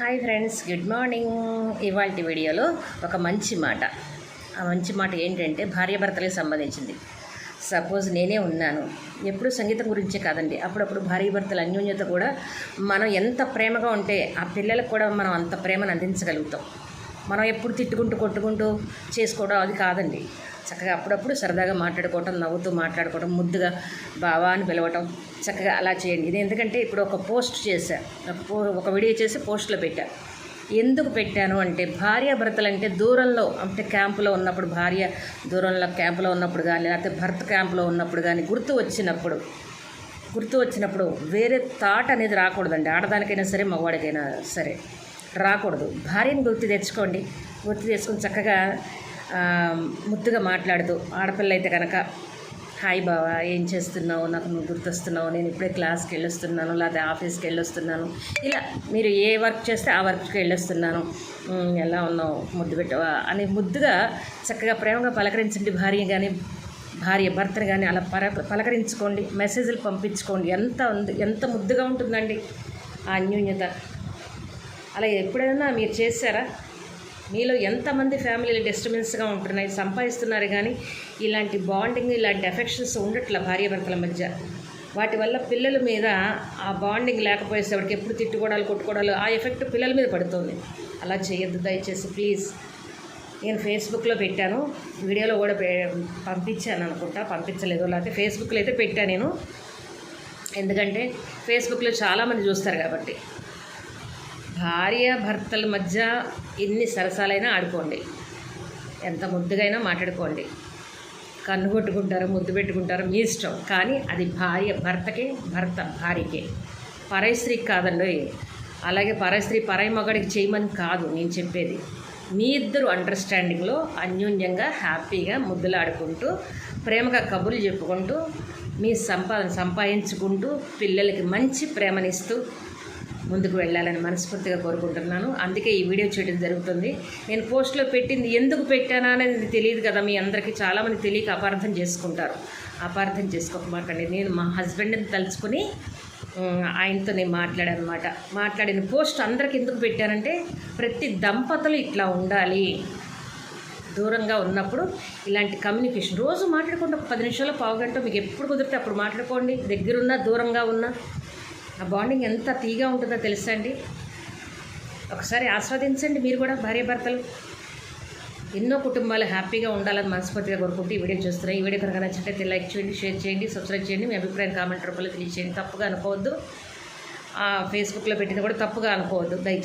Hi friends good morning ఇవాళ వీడియోలో ఒక మంచి మాట. ఆ మంచి మాట ఏంటంటే భార్యాభర్తలకు సంబంధించింది. సపోజ్ నేనే ఉన్నాను. ఎప్పుడు సంగీతం గురించే కాదండి. అప్పుడప్పుడు భార్యాభర్తల అన్యోన్యత కూడా మనం ఎంత ప్రేమగా ఉంటే ఆ పిల్లలకు కూడా మనం అంత ప్రేమను అందించగలుగుతాం. మనం ఎప్పుడు తిట్టుకుంటూ కొట్టుకుంటూ చేసుకోవడం అది కాదండి. చక్కగా అప్పుడప్పుడు సరదాగా మాట్లాడుకోవటం నవ్వుతూ మాట్లాడుకోవటం ముద్దుగా బావా అని పిలవటం చక్కగా అలా చేయండి. ఇది ఎందుకంటే ఇప్పుడు ఒక పోస్ట్ చేశా. ఒక వీడియో చేసి పోస్ట్లో పెట్టా. ఎందుకు పెట్టాను అంటే భార్య భర్తలు అంటే దూరంలో అంటే క్యాంపులో ఉన్నప్పుడు భార్య దూరంలో క్యాంపులో ఉన్నప్పుడు కానీ లేకపోతే భర్త క్యాంపులో ఉన్నప్పుడు కానీ గుర్తు వచ్చినప్పుడు గుర్తు వచ్చినప్పుడు వేరే థాట్ అనేది రాకూడదండి. ఆడదానికైనా సరే మగవాడికైనా సరే. రాకూడదు. భార్యను గుర్తు తెచ్చుకోండి. గుర్తు తెచ్చుకొని చక్కగా ముద్దుగా మాట్లాడుతూ ఆడపిల్ల అయితే కనుక హాయ్ బావా ఏం చేస్తున్నావు? నాకు నువ్వు గుర్తొస్తున్నావు. నేను ఇప్పుడే క్లాస్కి వెళ్ళొస్తున్నాను లేకపోతే ఆఫీస్కి వెళ్ళొస్తున్నాను. ఇలా మీరు ఏ వర్క్ చేస్తే ఆ వర్క్కి వెళ్ళొస్తున్నాను. ఎలా ఉన్నావు? ముద్దు పెట్టవా? అని ముద్దుగా చక్కగా ప్రేమగా పలకరించండి భార్య కానీ భార్య భర్తను కానీ అలా పర పలకరించుకోండి. మెసేజ్లు పంపించుకోండి. ఎంత ఉంది ఎంత ముద్దుగా ఉంటుందండి. ఆ అన్యూన్యత. అలా ఎప్పుడైనా మీరు చేశారా? మీలో ఎంతమంది ఫ్యామిలీలు డిస్టర్బెన్స్గా ఉంటున్నాయి సంపాదిస్తున్నారు కానీ ఇలాంటి బాండింగ్ ఇలాంటి ఎఫెక్షన్స్ ఉండట్ల భార్యాభర్తల మధ్య? వాటి వల్ల పిల్లల మీద ఆ బాండింగ్ లేకపోయేసేవాడికి ఎప్పుడు తిట్టుకోవడాలు కొట్టుకోవడాలు ఆ ఎఫెక్ట్ పిల్లల మీద పడుతుంది. అలా చేయొద్దు దయచేసి ప్లీజ్ నేను ఫేస్బుక్లో పెట్టాను వీడియోలో కూడా పంపించాను అనుకుంటా పంపించలేదు. లేకపోతే ఫేస్బుక్లో అయితే పెట్టాను నేను. ఎందుకంటే ఫేస్బుక్లో చాలామంది చూస్తారు కాబట్టి. భార్య భర్తల మధ్య ఎన్ని సరసాలైనా ఆడుకోండి. ఎంత ముద్దుగైనా మాట్లాడుకోండి. కన్ను కొట్టుకుంటారు ముద్దు పెట్టుకుంటారు మీ ఇష్టం. కానీ అది భార్య భర్తకి భర్త భార్యకే. పరై స్త్రీకి కాదండి అలాగే పరై స్త్రీ పరై మగడికి చేయమని కాదు నేను చెప్పేది. మీ ఇద్దరు అండర్స్టాండింగ్లో అన్యోన్యంగా హ్యాపీగా ముద్దులాడుకుంటూ ప్రేమగా కబుర్లు చెప్పుకుంటూ మీ సంపాదన సంపాదించుకుంటూ పిల్లలకి మంచి ప్రేమనిస్తూ ముందుకు వెళ్ళాలని మనస్ఫూర్తిగా కోరుకుంటున్నాను. అందుకే ఈ వీడియో చేయడం జరుగుతుంది. నేను పోస్ట్లో పెట్టింది ఎందుకు పెట్టానా అనేది తెలియదు కదా. మీ అందరికీ చాలామంది తెలియక అపార్థం చేసుకుంటారు. అపార్థం చేసుకోకమాకండి. నేను మా హస్బెండ్ని తలుచుకుని ఆయనతో నేను మాట్లాడాను అనమాట మాట్లాడిన పోస్ట్ అందరికి ఎందుకు పెట్టానంటే ప్రతి దంపతులు ఇట్లా ఉండాలి. దూరంగా ఉన్నప్పుడు ఇలాంటి కమ్యూనికేషన్. రోజు మాట్లాడుకుంటే ఒక పది నిమిషాలు పావు గంట మీకు ఎప్పుడు కుదిరితే అప్పుడు మాట్లాడుకోండి. దగ్గరున్నా దూరంగా ఉన్నా. ఆ బాండింగ్ ఎంత తీగా ఉంటుందో తెలుసా అండి? ఒకసారి ఆస్వాదించండి మీరు కూడా భార్యాభర్తలు ఎన్నో కుటుంబాలు హ్యాపీగా ఉండాలని మనస్ఫూర్తిగా కోరుకుంటూ ఈ వీడియో చూస్తున్నాయి ఈ వీడియో కనుక నచ్చినట్లయితే లైక్ చేయండి షేర్ చేయండి సబ్స్క్రైబ్ చేయండి. మీ అభిప్రాయం కామెంట్ రూపంలో తెలియజేయండి తప్పుగా అనుకోవద్దు. ఆ ఫేస్బుక్లో పెట్టిన కూడా తప్పుగా అనుకోవద్దు. దయచేసి